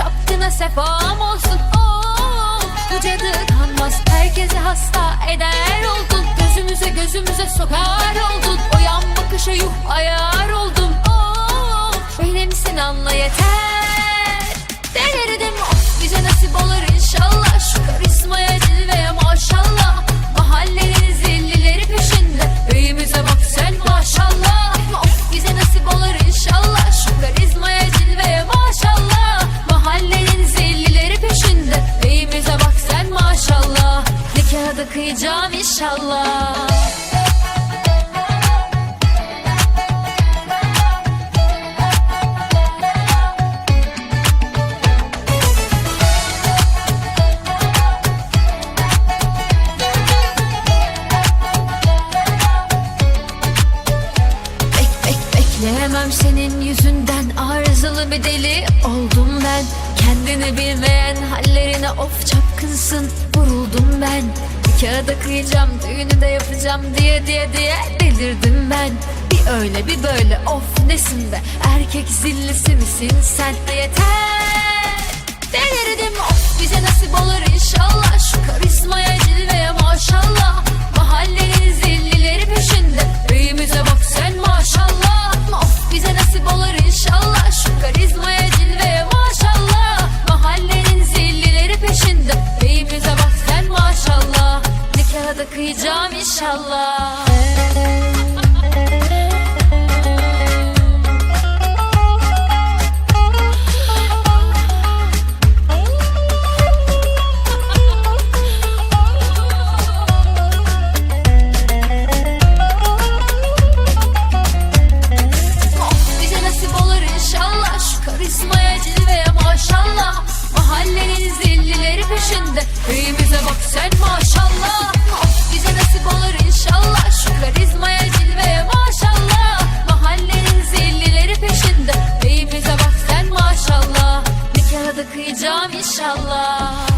Çapkına sefam olsun. Bu cadı kanmaz. Herkese hasta eder oldun. Gözümüze gözümüze sokar oldun. O yan bakışa yuh ayar oldum Oo, benimsin anla yeter? Delirdim da kıyacağım inşallah. Senin yüzünden. Arızalı bir deli oldum ben. Kendini bilmeyen hallerine of çapkınsın. Vuruldum ben Nikahı da kıyacağım düğünü de yapacağım diye diye diye delirdim ben. Bir öyle bir böyle of nesin be? Erkek zillisi misin sen? De yeter! Delirdim of bize nasip olur inşallah. Şu karizmaya da kıyacağım inşallah Kıyacağım inşallah.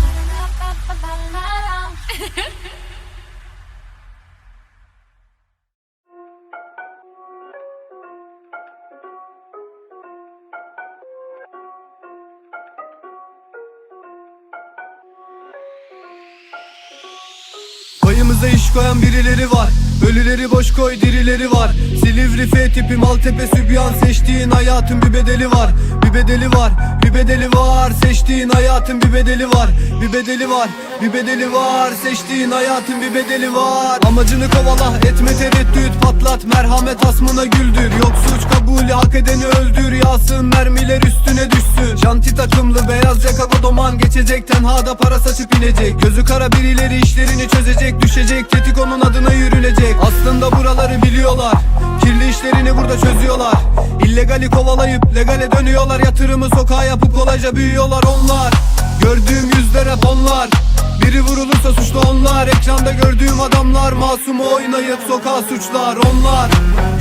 Payımıza iş koyan birileri var. Ölüleri boş koy dirileri var. Silivri F tipi Maltepe Sübyan Seçtiğin hayatın bir bedeli var. Bir bedeli var bir bedeli var Seçtiğin hayatın bir bedeli var Bir bedeli var bir bedeli var. Seçtiğin hayatın bir bedeli var. Amacını kovala etme tereddüt Patlat. Merhamet asmına güldür. Yok suç kabulü hak edeni öldür. Yağsın mermiler üstüne düşsün. Janti takımlı beyaz caka doman Geçecek. Tenhada para saçıp inecek. Gözü kara birileri işlerini çözecek. Düşecek tetik onun adına yürünecek. Aslında buraları biliyorlar. Kirli işlerini burada çözüyorlar. İllegali kovalayıp legale dönüyorlar. Yatırımı sokağa yapıp kolayca büyüyorlar onlar Gördüğüm yüzler hep onlar biri vurulursa suçlu onlar. Ekranda gördüğüm adamlar. Masumu oynayıp sokağa suçlar onlar.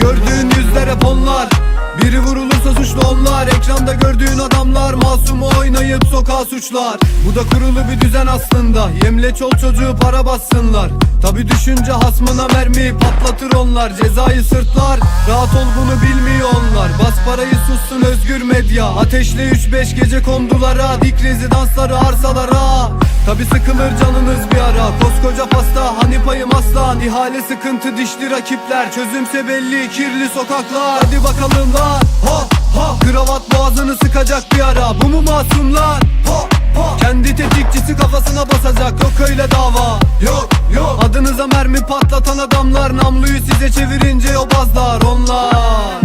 Gördüğün yüzler hep onlar biri vurulursa suçlu onlar Ekranda gördüğün adamlar Masumu oynayıp sokağa suçlar. Bu da kurulu bir düzen aslında Yemle çol çocuğu para bassınlar. Tabi düşünce hasmına mermi patlatır onlar Cezayı sırtlar. Rahat ol bunu bilmiyor onlar. Bas parayı sussun özgür medya. Ateşle 3-5 gece kondulara Dik rezidansları arsalara Tabi sıkılır canınız bir ara. Koskoca pasta hani payım aslan İhale sıkıntı dişli rakipler. Çözümse belli kirli sokaklar. Hadi bakalım lan. Ha ha. Kravat boğazını sıkacak bir ara. Bu mu masumlar? Ha ha. Kendi tetikçisi kafasına basacak. Yok öyle dava. Yok yok. Adınıza mermi patlatan adamlar. Namluyu size çevirince yobazlar. Onlar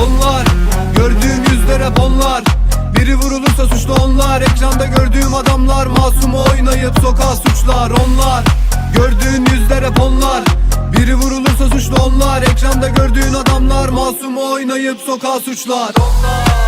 onlar. Gördüğüm yüzler hep onlar onlar Ekranda gördüğüm adamlar Masumu oynayıp sokağa suçlar onlar. Gördüğün yüzler hep onlar. Biri vurulursa suçlu onlar. Ekranda gördüğün adamlar Masumu oynayıp sokağa suçlar onlar